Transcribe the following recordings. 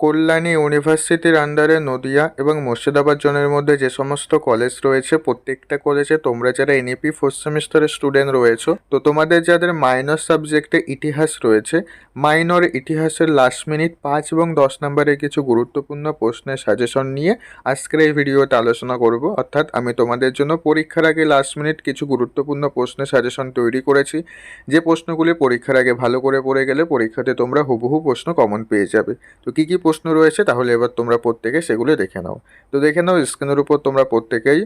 কল্যাণী ইউনিভার্সিটির আন্ডারে নদিয়া এবং মুর্শিদাবাদ জোনের মধ্যে যে সমস্ত কলেজ রয়েছে, প্রত্যেকটা কলেজে তোমরা যারা এনইপি ফোর্থ সেমিস্টারের স্টুডেন্ট রয়েছো, তো তোমাদের যাদের মাইনর সাবজেক্টে ইতিহাস রয়েছে মাইনর ইতিহাসের লাস্ট মিনিট পাঁচ এবং দশ নম্বরের কিছু গুরুত্বপূর্ণ প্রশ্নের সাজেশন নিয়ে আজকের এই ভিডিওতে আলোচনা করব। অর্থাৎ আমি তোমাদের জন্য পরীক্ষার আগে লাস্ট মিনিট কিছু গুরুত্বপূর্ণ প্রশ্নের সাজেশন তৈরি করেছি। যে প্রশ্নগুলি পরীক্ষার আগে ভালো করে পড়ে গেলে পরীক্ষাতে তোমরা হুবহু প্রশ্ন কমন পেয়ে যাবে। তো কী কী প্রশ্ন রয়েছে, তাহলে এবার তোমরা প্রত্যেকে সেগুলো দেখে নাও। তো দেখে নাও স্ক্রিনের উপর তোমরা প্রত্যেকেই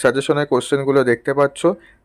সাজেশনের কোশ্চেনগুলো দেখতে পাচ্ছ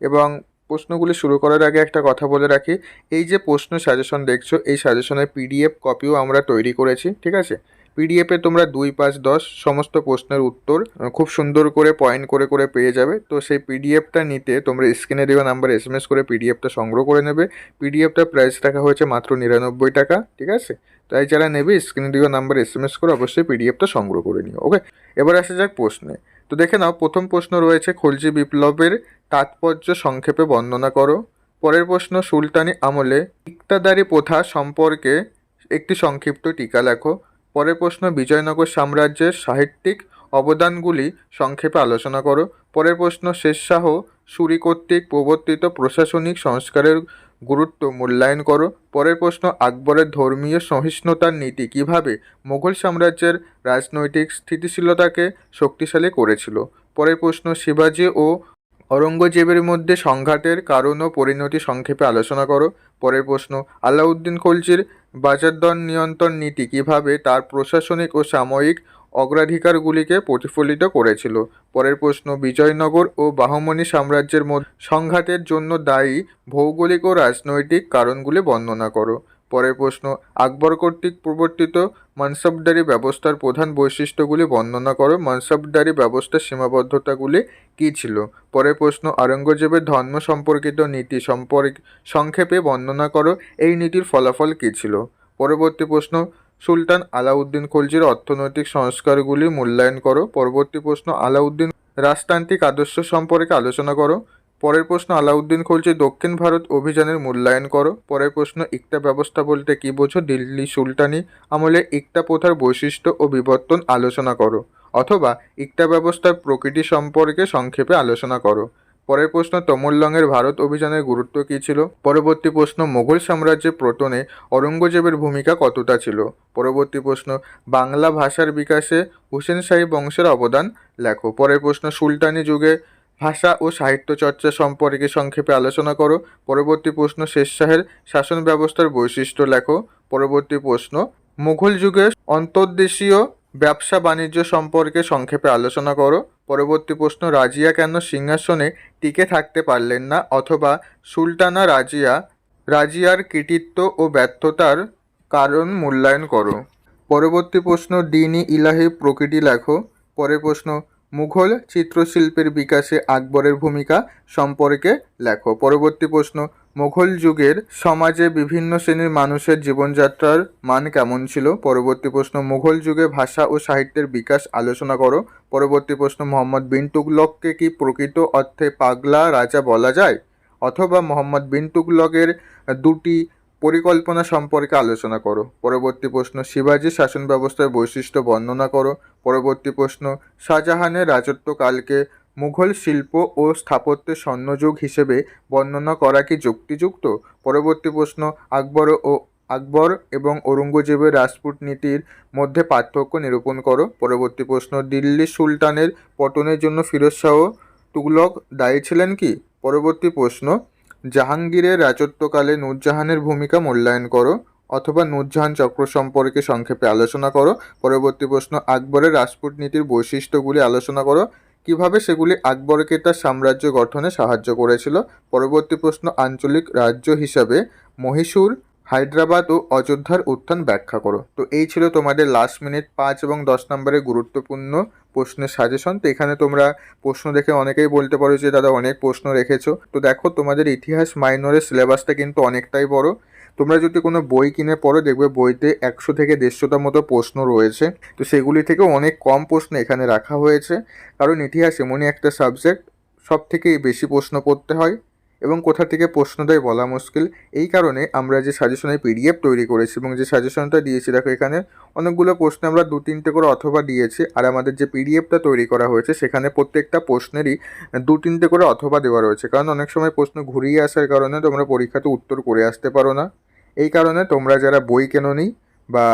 এবং প্রশ্নগুলি শুরু করার আগে একটা কথা বলে রাখি। এই যে প্রশ্ন সাজেশন দেখছ, এই সাজেশনের পিডিএফ কপিও আমরা তৈরি করেছি, ঠিক আছে? পিডিএফে তোমরা দুই, পাঁচ, দশ সমস্ত প্রশ্নের উত্তর খুব সুন্দর করে পয়েন্ট করে করে পেয়ে যাবে। তো সেই পিডিএফটা নিতে তোমরা স্ক্রিনে দেওয়া নাম্বার এস করে পিডিএফটা সংগ্রহ করে নেবে। পিডিএফটার প্রাইস রাখা হয়েছে মাত্র নিরানব্বই টাকা, ঠিক আছে? তাই যারা নেবে স্ক্রিনে দেওয়া নাম্বার এস এম এস করে অবশ্যই পিডিএফটা সংগ্রহ করে নিও ওকে এবার আসা যাক প্রশ্নে। তো দেখে নাও, প্রথম প্রশ্ন রয়েছে, খলজি বিপ্লবের তাৎপর্য সংক্ষেপে বর্ণনা করো। পরের প্রশ্ন, সুলতানি আমলে ইকতাদারি প্রথা সম্পর্কে একটি সংক্ষিপ্ত টিকা লেখো। পরের প্রশ্ন, বিজয়নগর সাম্রাজ্যের সাহিত্যিক অবদানগুলি সংক্ষেপে আলোচনা করো। পরের প্রশ্ন, শেরশাহ সুরি কর্তৃক প্রবর্তিত প্রশাসনিক সংস্কারের গুরুত্ব মূল্যায়ন করো। পরের প্রশ্ন, আকবরের ধর্মীয় সহিষ্ণুতার নীতি কীভাবে? মুঘল সাম্রাজ্যের রাজনৈতিক স্থিতিশীলতাকে শক্তিশালী করেছিল। পরের প্রশ্ন, শিবাজি ও অরঙ্গজেবের মধ্যে সংঘাতের কারণ ও পরিণতি সংক্ষেপে আলোচনা করো। পরের প্রশ্ন, আলাউদ্দিন খলজির বাজারদর নিয়ন্ত্রণ নীতি কীভাবে? তার প্রশাসনিক ও সাময়িক অগ্রাধিকারগুলিকে প্রতিফলিত করেছিল। পরের প্রশ্ন, বিজয়নগর ও বাহমনি সাম্রাজ্যের মধ্যে সংঘাতের জন্য দায়ী ভৌগোলিক ও রাজনৈতিক কারণগুলি বর্ণনা করো। পরের প্রশ্ন, আকবর কর্তৃক প্রবর্তিত মানসবদারি ব্যবস্থার প্রধান বৈশিষ্ট্যগুলি বর্ণনা করো। মানসবদারি ব্যবস্থার সীমাবদ্ধতাগুলি কী ছিল? পরের প্রশ্ন আরঙ্গজেবের ধর্ম সম্পর্কিত নীতি সম্পর্ক সংক্ষেপে বর্ণনা করো। এই নীতির ফলাফল কী ছিল? পরবর্তী প্রশ্ন সুলতান আলাউদ্দিন খলজির অর্থনৈতিক সংস্কারগুলি মূল্যায়ন করো। পরবর্তী প্রশ্ন, আলাউদ্দিন রাজতান্ত্রিক আদর্শ সম্পর্কে আলোচনা করো। পরের প্রশ্ন, আলাউদ্দিন খলজি দক্ষিণ ভারত অভিযানের মূল্যায়ন করো। পরের প্রশ্ন ইকতা ব্যবস্থা বলতে কী বোঝো? দিল্লি সুলতানি আমলে ইকতা প্রথার বৈশিষ্ট্য ও বিবর্তন আলোচনা করো। অথবা ইকতা ব্যবস্থার প্রকৃতি সম্পর্কে সংক্ষেপে আলোচনা করো। পরের প্রশ্ন তমল্লংয়ের ভারত অভিযানের গুরুত্ব কী ছিল? পরবর্তী প্রশ্ন মোগল সাম্রাজ্যের প্রতনে অরঙ্গজেবের ভূমিকা কতটা ছিল? পরবর্তী প্রশ্ন, বাংলা ভাষার বিকাশে হুসেন শাহী বংশের অবদান? লেখো। পরের প্রশ্ন, সুলতানি যুগে ভাষা ও সাহিত্য চর্চা সম্পর্কে সংক্ষেপে আলোচনা করো। পরবর্তী প্রশ্ন, শেষ শাহের শাসন ব্যবস্থার বৈশিষ্ট্য লেখো। পরবর্তী প্রশ্ন, মুঘল যুগের অন্তর্দেশীয় ব্যবসা বাণিজ্য সম্পর্কে সংক্ষেপে আলোচনা করো। পরবর্তী প্রশ্ন, রাজিয়া কেন সিংহাসনে টিকে থাকতে পারলেন না অথবা সুলতানা রাজিয়া, রাজিয়ার কৃতিত্ব ও ব্যর্থতার কারণ মূল্যায়ন করো। পরবর্তী প্রশ্ন, দিনী ইলাহি প্রকৃতি লেখো। পরের প্রশ্ন, মুঘল চিত্রশিল্পের বিকাশে আকবরের ভূমিকা সম্পর্কে লেখো। পরবর্তী প্রশ্ন মুঘল যুগের সমাজে বিভিন্ন শ্রেণির মানুষের জীবনযাত্রার মান কেমন ছিল? পরবর্তী প্রশ্ন, মুঘল যুগে ভাষা ও সাহিত্যের বিকাশ আলোচনা করো। পরবর্তী প্রশ্ন, মোহাম্মদ বিন তুগলককে কি প্রকৃত অর্থে পাগলা রাজা বলা যায়? অথবা মোহাম্মদ বিন তুগলকের দুটি পরিকল্পনা সম্পর্কে আলোচনা করো। পরবর্তী প্রশ্ন, শিবাজি শাসন ব্যবস্থার বৈশিষ্ট্য বর্ণনা করো। পরবর্তী প্রশ্ন, শাহজাহানের রাজত্বকালকে মুঘল শিল্প ও স্থাপত্যের স্বর্ণযুগ হিসেবে বর্ণনা করা কি যুক্তিযুক্ত? পরবর্তী প্রশ্ন, আকবর ও আকবর এবং ঔরঙ্গজেবের রাজপুত নীতির মধ্যে পার্থক্য নিরূপণ করো। পরবর্তী প্রশ্ন, দিল্লি সুলতানের পতনের জন্য ফিরোজ শাহ তুগলক দায়ী ছিলেন কি? পরবর্তী প্রশ্ন, জাহাঙ্গীরের রাজত্বকালে নূরজাহানের ভূমিকা মূল্যায়ন করো অথবা নূরজাহান চক্র সম্পর্কে সংক্ষেপে আলোচনা করো। পরবর্তী প্রশ্ন, আকবরের রাজপুত নীতির বৈশিষ্ট্যগুলি আলোচনা করো। কীভাবে সেগুলি আকবরকে তার সাম্রাজ্য গঠনে সাহায্য করেছিল? পরবর্তী প্রশ্ন, আঞ্চলিক রাজ্য হিসাবে মহীশূর, হায়দ্রাবাদ ও অযোধ্যার উত্থান ব্যাখ্যা করো। তো এই ছিল তোমাদের লাস্ট মিনিট পাঁচ এবং দশ নম্বরের গুরুত্বপূর্ণ প্রশ্নের সাজেশন তো এখানে তোমরা প্রশ্ন দেখে অনেকেই বলতে পারো যে, দাদা, অনেক প্রশ্ন রেখেছো। তো দেখো, তোমাদের ইতিহাস মাইনরের সিলেবাসটা কিন্তু অনেকটাই বড়। তোমরা যদি কোনো বই কিনে পড়ো, দেখবে বইতে একশো থেকে দেড়শোটার মতো প্রশ্ন রয়েছে। তো সেগুলি থেকে অনেক কম প্রশ্ন এখানে রাখা হয়েছে। কারণ ইতিহাস এমনই একটা সাবজেক্ট সব থেকেই বেশি প্রশ্ন পড়তে হয় এবং কোথা থেকে প্রশ্ন দেয় বলা মুশকিল। এই কারণে আমরা যে সাজেশনের পিডিএফ তৈরি করেছি এবং যে সাজেশনটা দিয়েছি, দেখো এখানে অনেকগুলো প্রশ্ন আমরা দু তিনটে করে অথবা দিয়েছি আর আমাদের যে পিডিএফটা তৈরি করা হয়েছে, সেখানে প্রত্যেকটা প্রশ্নেরই দু তিনটে করে অথবা দেওয়া রয়েছে। কারণ অনেক সময় প্রশ্ন ঘুরিয়ে আসার কারণে তোমরা পরীক্ষাতে উত্তর করে আসতে পারো না। এই কারণে তোমরা যারা বই কেনোনি বা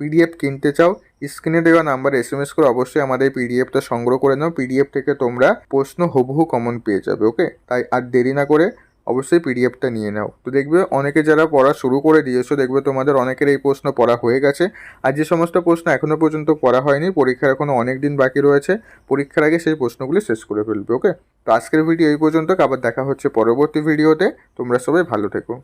পিডিএফ কিনতে চাও, স্ক্রিনে দেওয়া নাম্বার এস এম এস করে অবশ্যই আমাদের পিডিএফটা সংগ্রহ করে নাও। পিডিএফ থেকে তোমরা প্রশ্ন হুবহু কমন পেয়ে যাবে ওকে তাই আর দেরি না করে অবশ্যই পিডিএফটা নিয়ে নাও। তো দেখবে অনেকে যারা পড়া শুরু করে দিয়েছ, দেখবে তোমাদের অনেকের এই প্রশ্ন পড়া হয়ে গেছে। আর যে সমস্ত প্রশ্ন এখনও পর্যন্ত পড়া হয়নি, পরীক্ষার এখনও অনেক দিন বাকি রয়েছে, পরীক্ষার আগে সেই প্রশ্নগুলি শেষ করে ফেলবে ওকে তো আজকের ভিডিও এই পর্যন্ত আবার দেখা হচ্ছে পরবর্তী ভিডিওতে। তোমরা সবাই ভালো থেকো।